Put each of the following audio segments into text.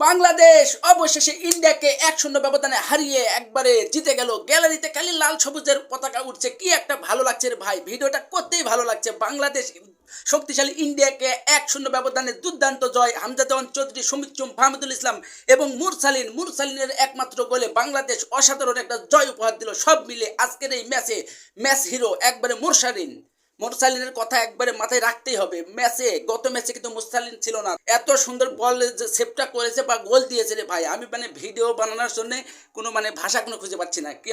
বাংলাদেশ অবশেষে ইন্ডিয়াকে এক শূন্য ব্যবধানে হারিয়ে একবারে জিতে গেল। গ্যালারিতে খালি লাল সবুজের পতাকা উঠছে। কি একটা ভালো লাগছে রে ভাই। ভিডিওটা করতেই ভালো লাগছে। বাংলাদেশ শক্তিশালী ইন্ডিয়াকে এক শূন্য ব্যবধানে দুর্দান্ত জয়। হামজা চৌধুরী, সুমিত চুম, ফাহমুদুল ইসলাম এবং মুরসালিন। মুরসালিনের একমাত্র গোলে বাংলাদেশ অসাধারণ একটা জয় উপহার দিল। সব মিলে আজকের এই ম্যাচে ম্যাচ হিরো একবারে মুরসালিন। মোরসালিনের কথা একবারে মাথায় রাখতেই হবে। ম্যাচে, গত ম্যাচে কিন্তু মুস্তালিন ছিল না। এত সুন্দর বল সেভটা করেছে বা গোল দিয়েছে রে ভাই। আমি মানে ভিডিও বানানোর জন্য কোনো মানে ভাষা কোনো খুঁজে পাচ্ছি না। কি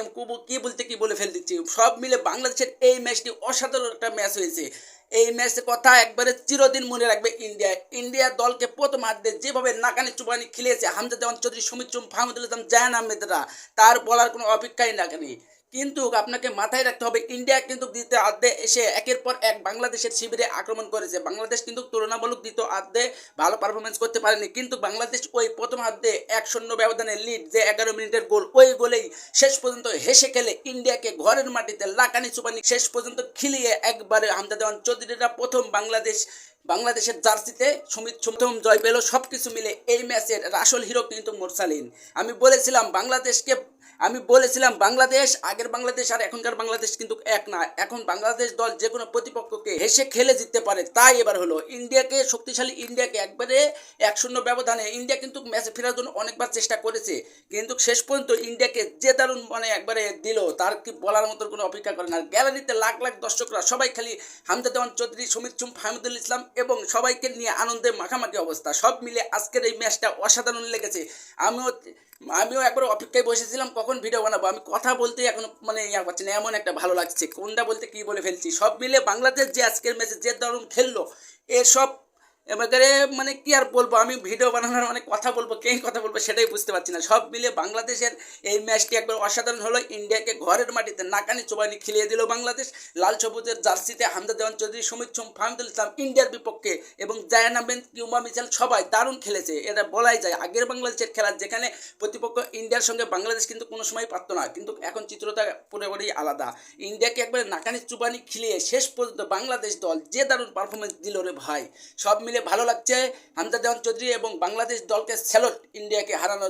কি বলতে কি বলে ফেল দিচ্ছি। সব মিলে বাংলাদেশের এই ম্যাচটি অসাধারণ একটা ম্যাচ হয়েছে। এই ম্যাচের কথা একবারে চিরদিন মনে রাখবে ইন্ডিয়া। ইন্ডিয়া দলকে প্রথম হাত যেভাবে নাকানি চুবানি খেলেছে, হামজা দেওয়ান চৌধুরী, সুমিত চুম, ফাহমুদুল ইসলাম, জায়ান আহমেদরা, তার বলার কোনো অপেক্ষাই রাখেনি। কিন্তু আপনাকে মাথায় রাখতে হবে, ইন্ডিয়া কিন্তু দ্বিতীয় আর্ধে এসে একের পর এক বাংলাদেশের শিবিরে আক্রমণ করেছে। বাংলাদেশ কিন্তু তুলনামূলক দ্বিতীয় আর্ধে ভালো পারফরমেন্স করতে পারেনি। কিন্তু বাংলাদেশ ওই প্রথম আর্ধে এক শূন্য ব্যবধানে লিড যে এগারো মিনিটের গোল ওই গোলেই শেষ পর্যন্ত হেসে খেলে ইন্ডিয়াকে ঘরের মাটিতে লাকানি চুপানি শেষ পর্যন্ত খিলিয়ে একবারে হামদা দেওয়ান। চৌধুরীরা প্রথম বাংলাদেশ বাংলাদেশের জার্সিতে সুমিত সুমতম জয় পেল সব কিছু মিলে এই ম্যাচের আসল হিরো কিন্তু মোরসালিন। আমি বলেছিলাম বাংলাদেশকে, আমি বলেছিলাম বাংলাদেশ, আগের বাংলাদেশ আর এখনকার বাংলাদেশ কিন্তু এক না। এখন বাংলাদেশ দল যে কোনো প্রতিপক্ষকে হেসে খেলে জিততে পারে। তাই এবার হলো, ইন্ডিয়াকে, শক্তিশালী ইন্ডিয়াকে একবারে এক শূন্য ব্যবধানে ইন্ডিয়া কিন্তু ম্যাচে ফেরার জন্য অনেকবার চেষ্টা করেছে। কিন্তু শেষ পর্যন্ত ইন্ডিয়াকে যে দারুণ মানে একবারে দিল, তার কি বলার মতো কোনো অপেক্ষা করে না। গ্যালারিতে লাখ লাখ দর্শকরা, সবাই খালি হামদা দেওয়ান চৌধুরী, সুমিত চুম ফাহমুদুল ইসলাম এবং সবাইকে নিয়ে আনন্দে মাখামাখি অবস্থা। সব মিলে আজকের এই ম্যাচটা অসাধারণ লেগেছে। আমিও আমিও একবার অপেক্ষায় বসেছিলাম কখন ভিডিও বানাবো। আমি কথা বলতে এখন মানে ইয়া পাচ্ছি না, এমন একটা ভালো লাগছে। কোনটা বলতে কি বলে ফেলছি? সব মিলে বাংলাদেশ যে আজকের ম্যাচে যে দারুণ খেললো এসব এবারে মানে কি আর বলব? আমি ভিডিও বানানোর মানে কথা বলব, কে কথা বলব সেটাই বুঝতে পারছি না। সব মিলে বাংলাদেশের এই ম্যাচটি একবার অসাধারণ হলো। ইন্ডিয়াকে ঘরের মাটিতে নাকানি চোবানি খেলিয়ে দিল বাংলাদেশ। লাল সবুজের জার্সিতে হামদা দেওয়ান চৌধুরী, সুমিত সোম, ফাহমদুল ইসলাম ইন্ডিয়ার বিপক্ষে এবং জায়ান আহমেদ কিউমা মিচাল সবাই দারুণ খেলেছে। এটা বলাই যায়, আগের বাংলাদেশের খেলা যেখানে প্রতিপক্ষ ইন্ডিয়ার সঙ্গে বাংলাদেশ কিন্তু কোনো সময় পারত না, কিন্তু এখন চিত্রটা পুরোপুরি আলাদা। ইন্ডিয়াকে একবারে নাকানি চুবানি খেলিয়ে শেষ পর্যন্ত বাংলাদেশ দল যে দারুণ পারফরমেন্স দিল রে ভাই, সব ভালো লাগছে। দেওয়ান চৌধুরী এবং বাংলাদেশ দলকে স্যালট ইন্ডিয়াকে হারানোর